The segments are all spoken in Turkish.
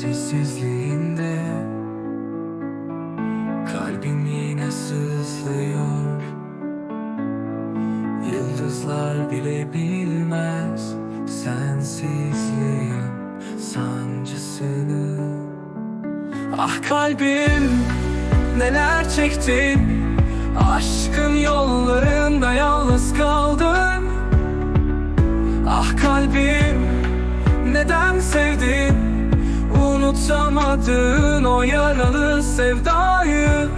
sessizliğinde Kalbim yine sızlıyor. Yıldızlar bile bilmez Sensizliğin sancısını. Ah kalbim neler çektin? Aşkın yollarında yalnız kaldın Ah kalbim neden sevdin Unutamadın o yaralı sevdayı.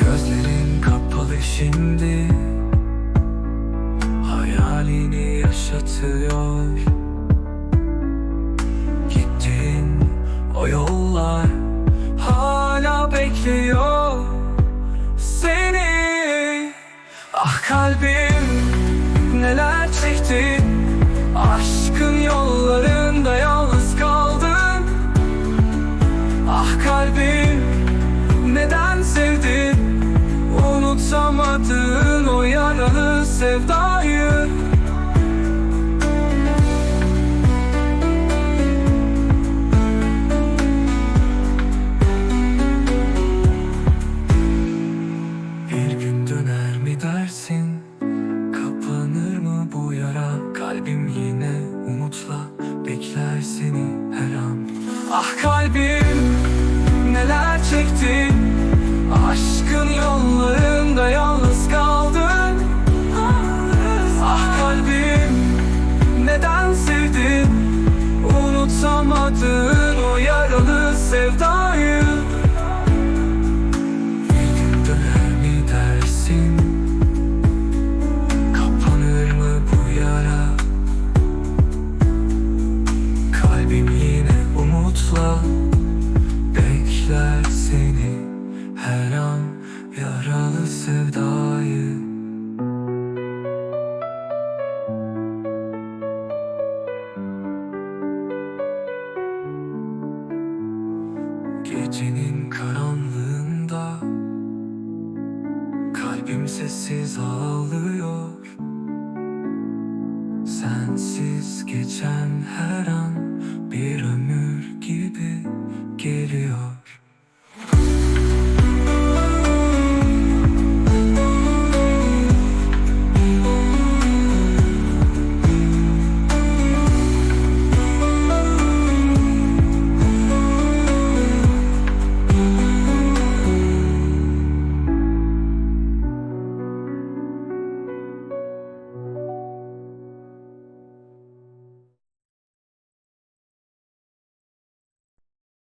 Gözlerin kapalı şimdi. Hayalini yaşatıyor. Gittin o yollar hala bekliyor kalbim neler çektin Aşkın yollarında yalnız kaldın Ah kalbim neden sevdin? Unutamadın o yaralı sevdayı Ah kalbim Neler çektin? Aşkın yollarında yalnız kaldın. Ah kalbim Neden sevdin? Unutamadın o yaralı sevdayı sessiz ağlıyor. Sensiz geçen her an bir ömür gibi geliyor.